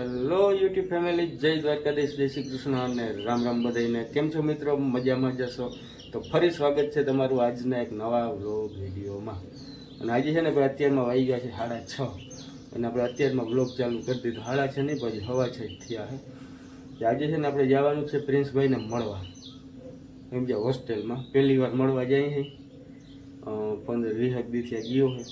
Hello YouTube family જય દ્વારકાધીશ. જય શ્રી કૃષ્ણ અને રામ રામ બધાઈને કેમ છો મિત્રો? મજામાં જશો તો ફરી સ્વાગત છે તમારું આજના એક નવા વ્લોગ વિડીયોમાં. અને આજે છે ને આપણે અત્યારમાં વાઈ ગયા છે સાડા છ. અને આપણે અત્યારમાં વ્લોગ ચાલુ કરી દીધો. સાડા છે નહીં, પછી હવા છે થયા હે આજે છે ને આપણે જવાનું છે પ્રિન્સભાઈને મળવા. એમ જે હોસ્ટેલમાં. પહેલી વાર મળવા જાય છે. પંદર વીસ દિવસે ગયો છે.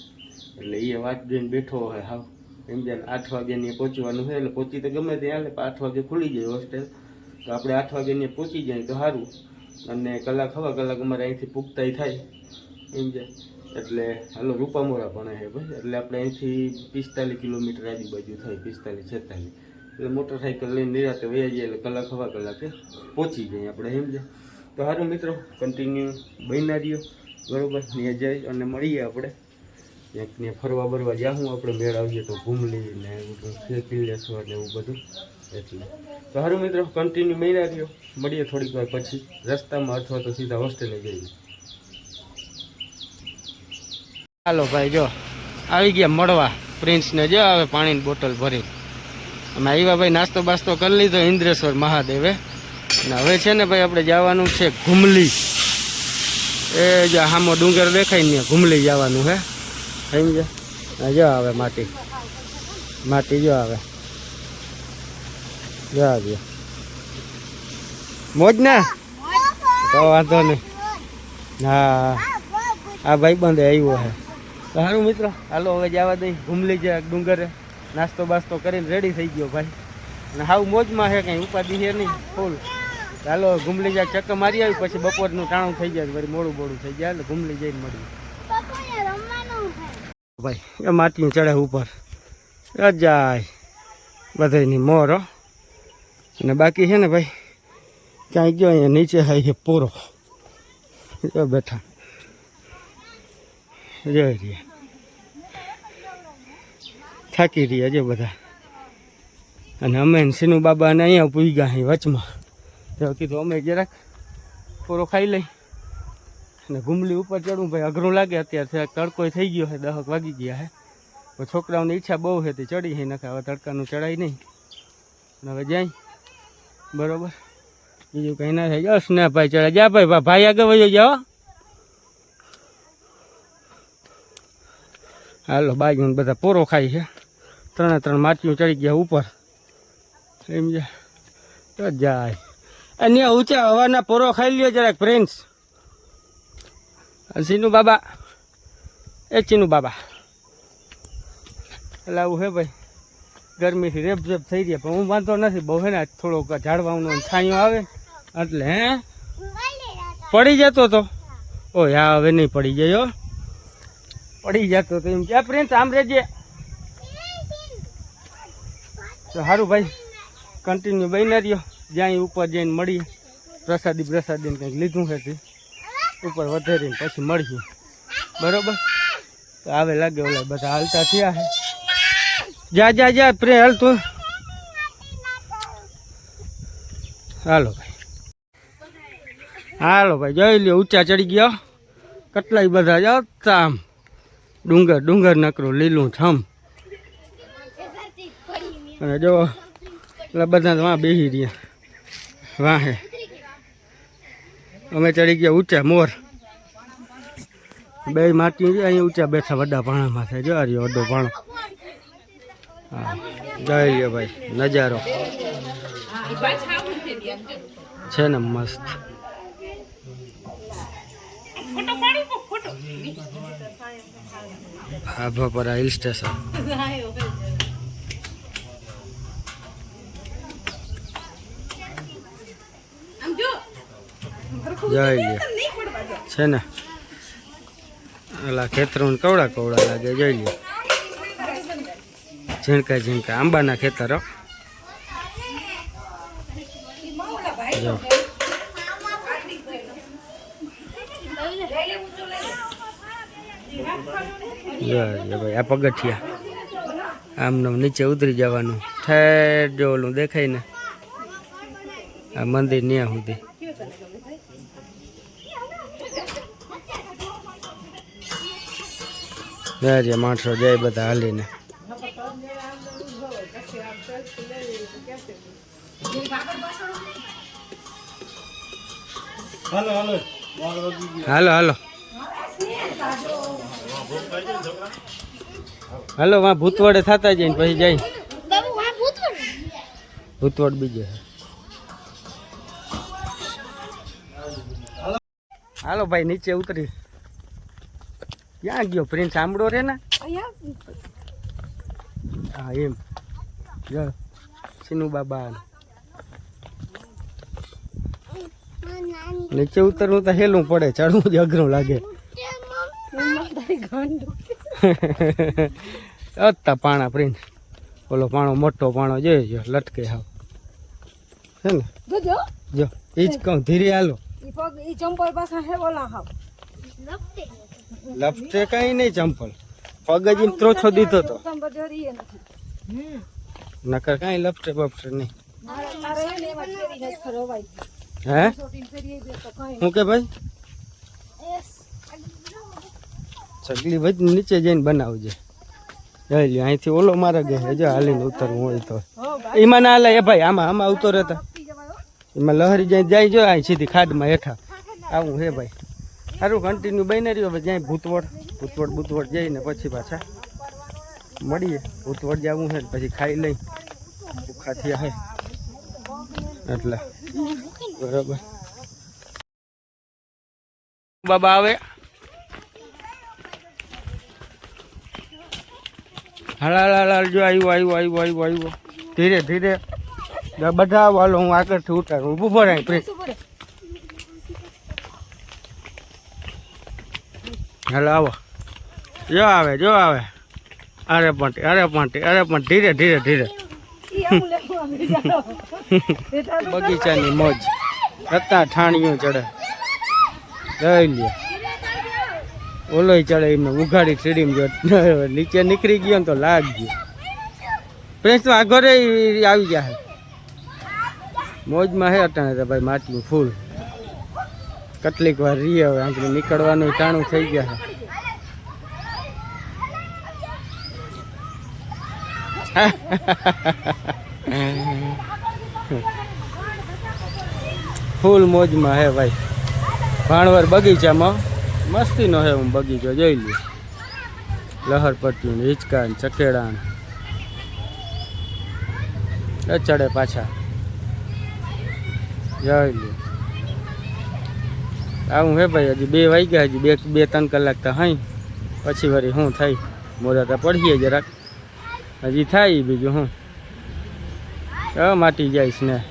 એટલે એ વાત જોઈને બેઠો હોય હાવ. એમ જાય આઠ વાગ્યાની પહોંચવાનું છે એટલે પહોંચી તો ગમે ત્યાં એટલે આઠ વાગે ખુલી જાય હોસ્ટેલ તો આપણે આઠ વાગ્યાની પહોંચી જાય તો સારું. અને કલાક, હવા કલાક અમારે અહીંથી પૂગતાય થાય. એમ જાય એટલે હાલો રૂપામોરા પણ છે ભાઈ. એટલે આપણે અહીંથી પિસ્તાલીસ કિલોમીટર આજુબાજુ થાય, પિસ્તાલીસ, છેતાલીસ. એટલે મોટરસાઇકલ લઈને નિરાતે વયા જઈએ એટલે કલાક, હવા કલાકે પહોંચી જઈએ આપણે, એમ જાય તો સારું મિત્રો કન્ટિન્યુ બન્યા રહ્યો બરોબર? ત્યાં જઈ અને મળીએ આપણે. ક્યાંક ને ફરવા બરવા જાઉં આપણે મેળ આવીએ તો ઘૂમલી ને કિલ્લેશ્વર ને એવું બધું. એટલે તો સારું મિત્રો કન્ટિન્યુ મેળા રહ્યો. મળીએ થોડીક વાર પછી. રસ્તામાં અથવા તો સીધા હોસ્ટેલે જઈએ. હાલો ભાઈ, જો. આવી ગયા મળવા. પ્રિન્સને જો આવે પાણીની બોટલ ભરી અમે આવ્યા ભાઈ, નાસ્તો બાસ્તો કરી લીધો ઇન્દ્રેશ્વર મહાદેવે. અને હવે છે ને ભાઈ, આપણે જવાનું છે ઘુમલી. એ જો હામો ડુંગર દેખાય ને ઘુમલી જવાનું હે. સમજે ગયા જો આવે માટી. માટી જો આવે. જો આવ્યો મોજ ને? તો વાંધો નહીં. હા. આ ભાઈ બંધ આવ્યો હે સારું મિત્રો, હાલો હવે જવા દઈ. ઘૂમલી જાય ડુંગરે. નાસ્તો બાસ્તો કરીને રેડી થઈ ગયો ભાઈ. અને હાવ મોજમાં છે કંઈ, ઉપાધિ છે નહીં ફૂલ ચાલો ઘૂમલી જાય ચક્કર મારી આવી, પછી બપોરનું ટાણું થઈ જાય, વળી મોડું મોડું થઈ જાય એટલે ઘૂમલી જઈને મળીએ. ભાઈ, એ માટી ચડે ઉપર. જાય બધાની મોરો. અને બાકી છે ને ભાઈ, ક્યાંય ગયો અહીંયા નીચે થાય છે પૂરો. જો બેઠા. જો થાકી રહ્યા જો બધા. અને અમે સિનુ બાબાને અહીંયા પૂઈ ગયા વચમાં. કીધું અમે જરાક પૂરો ખાઈ લઈ. અને ઘુમલી ઉપર ચડવું ભાઈ અઘરું લાગે અત્યારે તડકો થઈ ગયો છે, દહક વાગી ગયા છે. છોકરાઓની ઈચ્છા બહુ છે, તે ચડી છે નખા હવે તડકાનું ચડાય નહીં. અને હવે જાય. બરોબર. બીજું કંઈ ના થાય. જસ ને ભાઈ ચડે. જા ભાઈ ભાઈ આગળ વયો જાઓ હાલો બાજુ બધા પોરો ખાય છે. ત્રણે ત્રણ માટીઓ ચડી ગયા ઉપર. એમ જાય. જાય અને ઊંચા હવાના પોરો ખાઈ લ્યો જરાક, પ્રિન્સ. સીનુ બાબા. એ ચીનુ બાબા. એટલે આવું હે ભાઈ. ગરમીથી રેપ રેપ થઈ ગયા પણ હું વાંધો નથી. બહુ હે ને થોડોક ઝાડવાનો છાંયો આવે. એટલે હે, પડી જતો તો. ઓ યા હવે નહીં પડી હો. પડી જતો તો એમ. ક્યાં પ્રિન્સ, આમ રેજે. તો સારું ભાઈ. કન્ટિન્યુ બની રહ્યો. જ્યાં ઉપર જઈને મળીએ. પ્રસાદી પ્રસાદી કંઈક લીધું છે ઉપર વધારીને પછી મળીએ. બરોબર? તો આવે લાગે ઓલા બધા હાલતા થયા છે જા જા જા, પ્રે હાલતો હાલો ભાઈ. હાલો ભાઈ, જોઈ લ્યો, ઊંચા ચડી ગયો. કેટલાય બધા જાઓ આમ ડુંગર ડુંગર નકરું, લીલું છમ અને જો એટલે બધા વાં બેસી રહ્યા. વાહે. અમે ચડી ગયા ઊંચા મોર. બે માટી અહીંયા ઊંચા બેઠા વડા પાણામાં છે. જો રહ્યો વડો પાણો હા, જાય લ્યો ભાઈ, નજારો. છે ને મસ્ત. આભાપરા હિલ સ્ટેશન જોઈ લ્યો છે ને? ઓલા ખેતરો કવડા કવડા લાગે જોઈ લે ઝીણકા ઝીણકા આંબાના ખેતરો જો. ભાઈ આ પગથિયા. આમનો નીચે ઉતરી જવાનું. ઠેર જો ઓલું દેખાય ને. આ મંદિર ત્યાં સુધી. જય જય માણસો જય બધા હાલીને. હાલો હાલો. હાલો હાલો. હાલો વાં ભૂતવડે થતા જઈને પછી જાય. ભૂતવડ બીજે. હાલો ભાઈ નીચે ઉતરી ક્યાં ગયો? પ્રિન્સ આમડો રે ને. હા એમ. જો સિનુ બાબા નીચે ઉતરવું તો હેલું પડે ચડવું જ અઘરું લાગે. અત્તા પાણા પ્રિન્સ. ઓલો પાણો મોટો પાણો જોઈ લટકે હાવ. છે ને? જો એ જ કહું ધીરે હાલો. ઈ પગ ઈ ચંપલ પાછા હે બોલા હાવ. લપટે કઈ નહીં ચંપલ. પગ જ ત્રોછો દીધો તો. નકર કઈ લપટે બપટે નહીં. હે હે? કે ભાઈ? ચકલી ભાઈ નીચે જઈને બનાવજે. અહીંથી ઓલો મારે ગયા જો હાલીને ઉતરવું હોય તો. એમાં ના લે એ ભાઈ આમાં આમાં ઉતર રહેતા. એમાં લહરી જ્યાં જાય જો અહીં સીધી ખાડમાં હેઠા. આવું હે ભાઈ. સારું કન્ટિન્યુ બની રહ્યો, હવે જ્યાં ભૂતવડ ભૂતવડ ભૂતવડ જઈને પછી પાછા મળીએ. ભૂતવડ જવું છે પછી ખાઈ લઈ. ભૂખા હે. એટલે, બરાબર. બાબા આવે. હાલ હાલ જો આવ્યું આવ્યું આવ્યું આવ્યું આવ્યું ધીરે ધીરે. બધા વાલો હું આગળથી ઉતારું. ઊભું ભરાય પ્રેસ હાલો આવો. જો આવે જો આવે. અરે પણ અરે પણ અરે પણ ધીરે ધીરે ધીરે. બગીચાની મોજ. રત્તા ઠાણીઓ ચડે. લઈ લ્યો. ઓલોય ચડે એમને ઉઘાડી સીડીમ જો નીચે નીકળી ગયો ને તો લાગ ગયો. પ્રેસ તો આગળ આવી ગયા મોજમાં હે અટાણે ભાઈ માટલું ફૂલ. કેટલીક વાર રીએ હવે આંકડી નીકળવાનું, ટાણું થઈ ગયા ફૂલ મોજમાં હે ભાઈ. ભાણવર બગીચામાં મસ્તીનો હે હું બગીચો, જોઈ લઉં લહર પટ્યું હિંચકા ચકેડા ચડે પાછા. લ્યો. આવું હે ભાઈ, હજી બે વાગ્યા, હજી બે બે, ત્રણ કલાક તો હાઈ. પછી વળી શું થાય મોડા તો પડીએ જરાક. હજી થાય બીજું હું? હ, માટી જઈશ ને.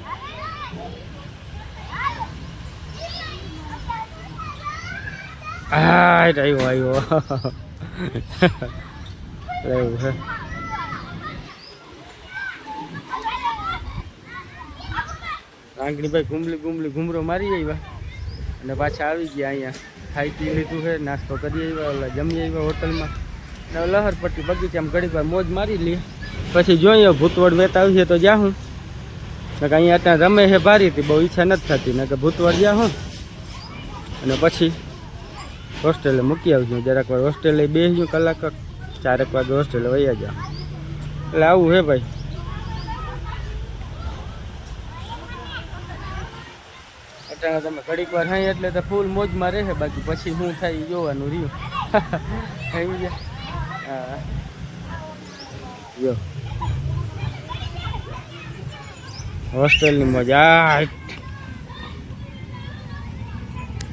આ આવ્યો આવ્યો. એવું છે રાંગણીભાઈ ઘૂમલી ઘૂમલી ઘૂમરો મારી આવ્યા. અને પાછા આવી ગયા અહીંયા. ખાઈ પી લીધું છે, નાસ્તો કરી આવ્યા, ઓલા જમી આવ્યા હોટલમાં. ને લહરપટ્ટી બગીચામાં ઘડીક વાર મોજ મારી લઈએ પછી જોઈએ ભૂતવડ આવી આવીએ તો જાઉં કે અહીંયા ત્યાં રમે છે ભારી હતી, બહુ ઈચ્છા નથી થતી. ને કે ભૂતવડ જાઉં અને પછી હોસ્ટેલે મૂકી આવજો. જરાક વાર હોસ્ટેલે બેસજો કલાક. ચારેક વાગે હોસ્ટેલે વૈયા જાઓ. એટલે આવું હે ભાઈ. અટાણે તમે ઘડીક વાર હાઈ એટલે તો ફૂલ મોજમાં રહે, બાકી પછી શું થાય જોવાનું રહ્યું. થઈ ગયા. હા. જો. હોસ્ટેલની મોજ.